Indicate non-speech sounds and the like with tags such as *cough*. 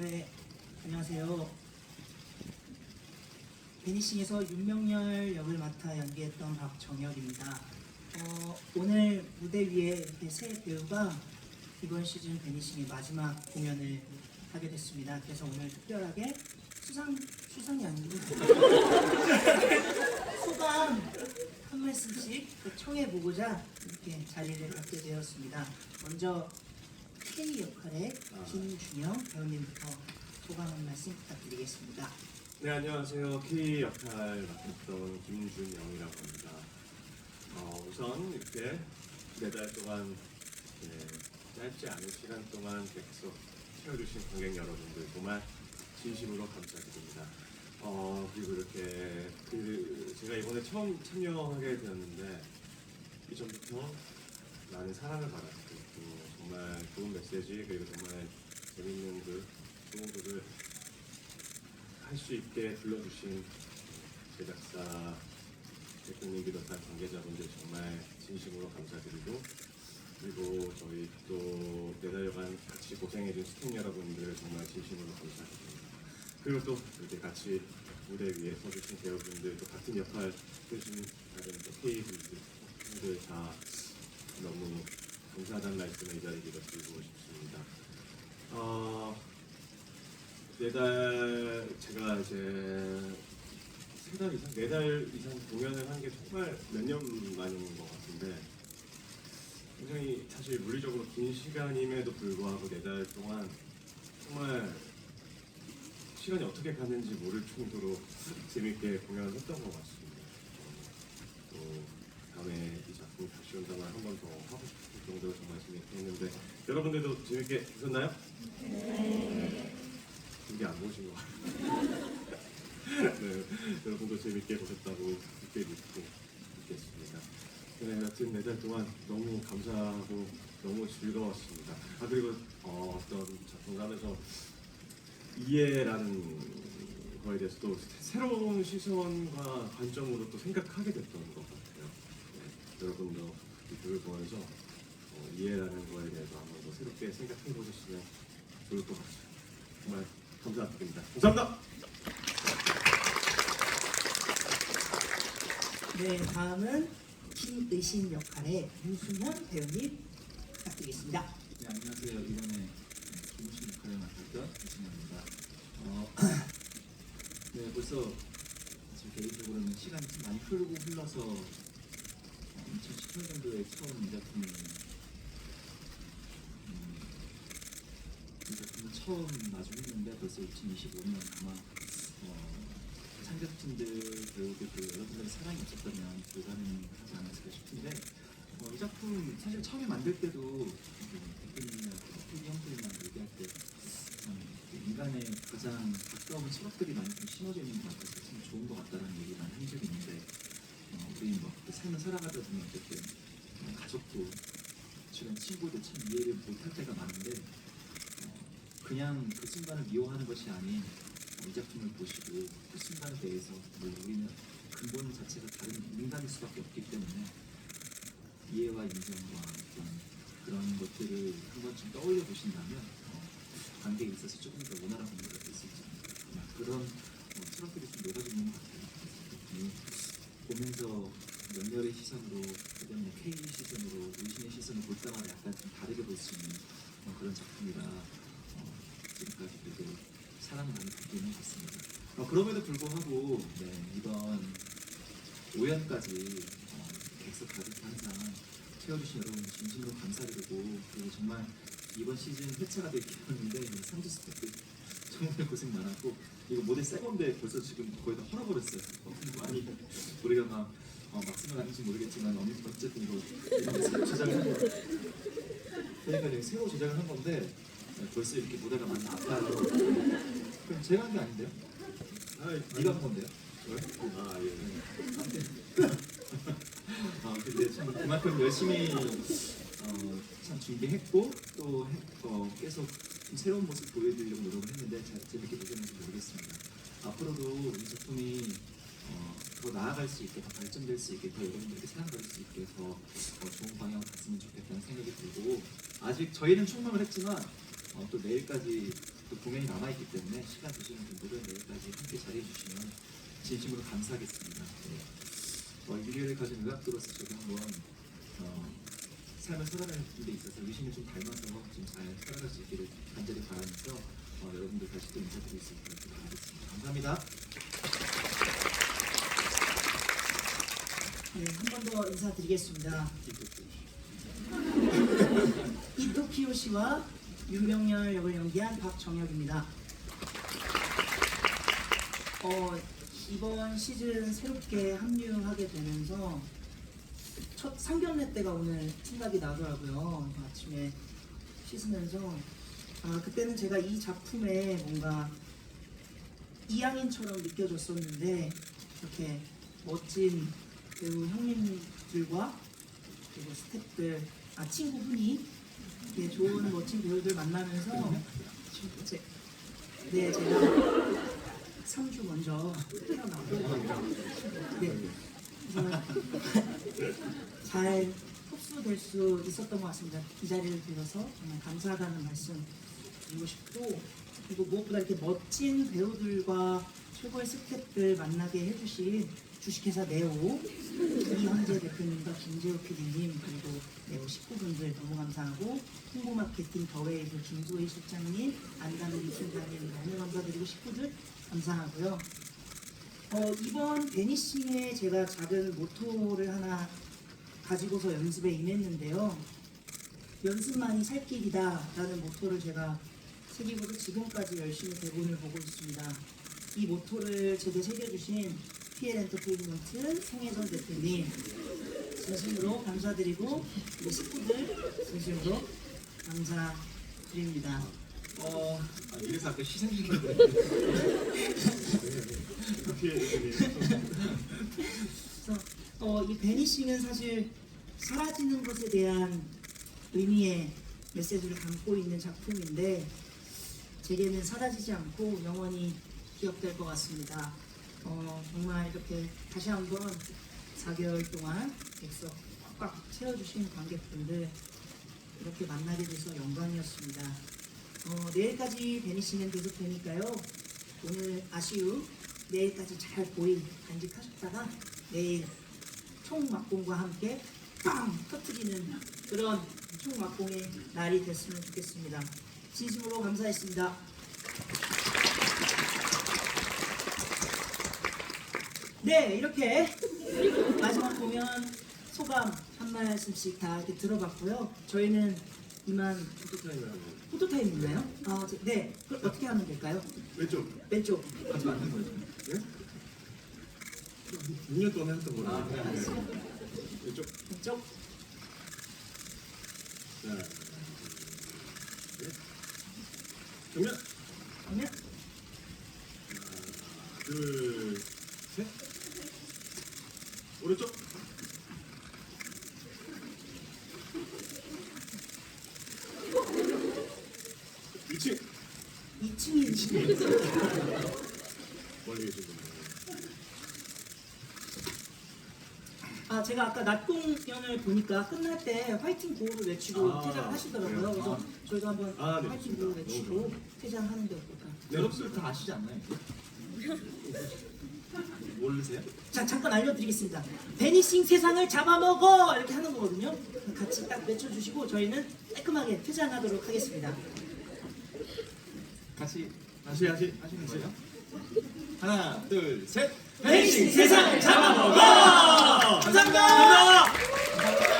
네, 안녕하세요. 베니싱에서 윤명열 역을 맡아 연기했던 박정혁입니다. 어, 오늘 무대 위에 이렇게 세 배우가 이번 시즌 베니싱의 마지막 공연을 하게 됐습니다. 그래서 오늘 특별하게 수상 수상이 아니고 *laughs* 소감 한 말씀씩 청해 보고자 이렇게 자리를 갖게 되었습니다. 먼저 K 역할의 김준영 배우님부터 소감 한 말씀 부탁드리겠습니다. 네 안녕하세요 K 역할 맡았던 김준영이라고 합니다. 어, 우선 이렇게 네달 동안 네, 짧지 않은 시간 동안 계속 채워주신 관객 여러분들 정말 진심으로 감사드립니다. 어, 그리고 이렇게 그 제가 이번에 처음 참여하게 되었는데 이전부터 많은 사랑을 받았고 또 정말 좋은 메시지 그리고 정말 재밌는 그 글을 할 수 있게 불러주신 제작사 대표님 비롯한 관계자분들 정말 진심으로 감사드리고 그리고 저희 또 내달여간 같이 고생해준 스태프 여러분들 정말 진심으로 감사드립니다. 그리고 또 이렇게 같이 무대 위에 서주신 배우분들 또 같은 역할 해주신 다른 또 분들 다 너무 감사하다는 말씀을 이 자리에 드리고 싶습니다. 어, 네달 제가 이제 세달 이상 네 달 이상 공연을 한 게 정말 몇 년 만인 것 같은데 굉장히 사실 물리적으로 긴 시간임에도 불구하고 네 달 동안 정말 시간이 어떻게 갔는지 모를 정도로 재밌게 공연을 했던 것 같습니다. 또 다음에 이 작품 다시 온다면 한번 더 하고 싶을 정도로 정말 재밌게 했는데 여러분들도 재밌게 보셨나요? 이게 안 보신 것 같아요. *laughs* 네, 여러분도 재밌게 보셨다고 믿게 믿고 있겠습니다. 네, 여튼 네달 동안 너무 감사하고 너무 즐거웠습니다. 아 그리고 어, 어떤 작품을 하면서 이해라는 거에 대해서 또 새로운 시선과 관점으로 또 생각하게 됐던 것 같아요. 네, 여러분도 이 글을 보면서 어, 이해라는 거에 대해서 한번 더 새롭게 생각해 보셨으면 좋을 것 같아요. 정말 감사드립니다. 감사합니다. 네, 다음은 김의신 역할의 유승현 배우님 부탁드리겠습니다. 네, 안녕하세요. 이번에 김우신 역할을 맡았던 이승현입니다. 어, 네, 벌써 제 개인적으로는 시간이 좀 많이 흐르고 흘러서 어, 2018년도에 처음 이 작품을 음, 이 작품을 처음 마주했는데 벌써 2025년 아마 어, 상작진들 배우들도 여러분들의 사랑이 없었다면 불가능하지 않았을까 싶은데 어, 이 작품 사실 처음에 만들 때도 그 대표님이나 PD 형들이랑 얘기할 때 참, 그 인간의 가장 가까운 철학들이 많이 좀 심어져 있는 것 같아서 참 좋은 것 같다는 얘기 많이 한 적이 있는데 어, 삶을 살아가다 보면 어쨌든 어, 가족도 주변 친구도 참 이해를 못할 때가 많은데 어, 그냥 그 순간을 미워하는 것이 아닌 어, 이 작품을 보시고 그 순간에 대해서 뭐 우리는 근본 자체가 다른 인간일 수밖에 없기 때문에 이해와 인정과 어떤 그런 것들을 한 번쯤 떠올려 보신다면 어, 관계에 있어서 조금 더 원활한 관계가 될 수 있지 않을까 그런 어, 철학들이 좀 녹아져 있는 것 같아요. 음, 보면서 연렬의 시선으로 그다음에 K 시선으로 의신의 시선을 볼 때마다 약간 좀 다르게 볼 수 있는 어, 그런 작품이라 어, 지금까지 그래도 사랑을 많이 받기는 했습니다. 어, 그럼에도 불구하고 네, 이번 5연까지 어, 객석 가득 항상 채워주신 여러분 진심으로 감사드리고 그리고 정말 이번 시즌 회차가 되기 때문인데 상주 스태프 정말 고생 많았고 이거 모델 새 건데 벌써 지금 거의 다 헐어버렸어요. 어, 많이 우리가 막 어, 아닌지 모르겠지만 어느 어쨌든 이거 이번에 새로 제작을 한 거예요. 그러니까 이거 새로 제작을 한 건데 네, 벌써 이렇게 모델가 많이 아파요. 그럼 제가 한 게 아닌데요? 아, 네가 한 건데요? 아 예. 아 근데 참 그만큼 열심히 어, 참 준비했고 또 해- 어, 계속 좀 새로운 모습 보여드리려고 노력을 했는데 잘 재밌게 보셨는지 모르겠습니다. 앞으로도 이 작품이 어, 더 나아갈 수 있게 더 발전될 수 있게 더 여러분들에게 사랑받을 수 있게 더 어, 좋은 방향으로 갔으면 좋겠다는 생각이 들고 아직 저희는 충망을 했지만 어, 또 내일까지 또 공연이 남아있기 때문에 시간 되시는 분들은 내일까지 함께 자리해 주시면 진심으로 감사하겠습니다. 네. 어, 이 기회를 가진 의학도로서 저도 한번 어, 삶을 살아가는 데 있어서 의심을 좀 닮아서 좀잘 살아갈 수 있기를 간절히 바라면서 어, 여러분들 다시 또 인사드릴 수 있도록 하겠습니다. 감사합니다. 네, 한 번 더 인사드리겠습니다. *laughs* 이토키오 씨와 윤명열 역을 연기한 박정혁입니다. 어, 이번 시즌 새롭게 합류하게 되면서 첫 상견례 때가 오늘 생각이 나더라고요. 아침에 씻으면서. 아, 그때는 제가 이 작품에 뭔가 이양인처럼 느껴졌었는데 이렇게 멋진 배우 형님들과 그리고 스태프들, 아 친구분이 이렇게 좋은 멋진 배우들 만나면서 제, 네 제가 3주 먼저 태어나고. 네 잘 흡수될 수 있었던 것 같습니다. 이 자리를 빌어서 정말 감사하다는 말씀 드리고 싶고 그리고 무엇보다 이렇게 멋진 배우들과 최고의 스태프들 만나게 해주신 주식회사 네오 이현재 대표님과 김재호 PD님 그리고 네오 식구분들 너무 감사하고 홍보 마케팅 더웨이브 김소희 실장님 안다누리 팀장님 너무 감사드리고 식구들 감사하고요. 어, 이번 베니싱에 제가 작은 모토를 하나 가지고서 연습에 임했는데요. 연습만이 살 길이다 라는 모토를 제가 새기고서 지금까지 열심히 대본을 보고 있습니다. 이 모토를 제게 새겨주신 PL 엔터테인먼트 송혜선 대표님 진심으로 감사드리고 우리 식구들 진심으로 감사드립니다. 어, 아, 이래서 아까 시상식을 *laughs* 어, 이 베니싱은 사실 사라지는 것에 대한 의미의 메시지를 담고 있는 작품인데 제게는 사라지지 않고 영원히 기억될 것 같습니다. 어, 정말 이렇게 다시 한번 4개월 동안 객석 꽉꽉 채워주신 관객분들 이렇게 만나게 돼서 영광이었습니다. 어, 내일까지 베니싱은 계속 되니까요. 오늘 아쉬우 내일까지 잘 보인 간직하셨다가 내일 총막공과 함께 빵 터트리는 그런 총막공의 날이 됐으면 좋겠습니다. 진심으로 감사했습니다. 네, 이렇게 마지막 공연 소감 한 말씀씩 다 이렇게 들어봤고요. 저희는 이만 포토타임이라고 포토타임 있나요? 아, 저- 네. 그럼 어떻게 하면 될까요? 왼쪽 왼쪽. 하지 거죠. 네? 6년 동안 했던 거예요 아, 네, 네. 왼쪽 왼쪽. 자 네. 정면 그러면 하나 둘 셋 오른쪽 위치 2층이 멀리 계신 분들 아 제가 아까 낮 공연을 보니까 끝날 때 화이팅 구호를 외치고 아, 퇴장을 하시더라고요. 그래요? 그래서 아. 저희도 한번 아, 네, 화이팅 좋습니다. 구호 너무 외치고. 퇴장하는 게 어떨까? 여러분들 다 아시지 않나요? *laughs* 모르세요? 자 잠깐 알려드리겠습니다. 베니싱 세상을 잡아먹어 이렇게 하는 거거든요. 같이 딱 외쳐주시고 저희는 깔끔하게 퇴장하도록 하겠습니다. 같이 다시 다시 하시는 거예요? 하나, 둘, 셋. 베니싱 세상을 잡아먹어! 감사합니다. 감사합니다.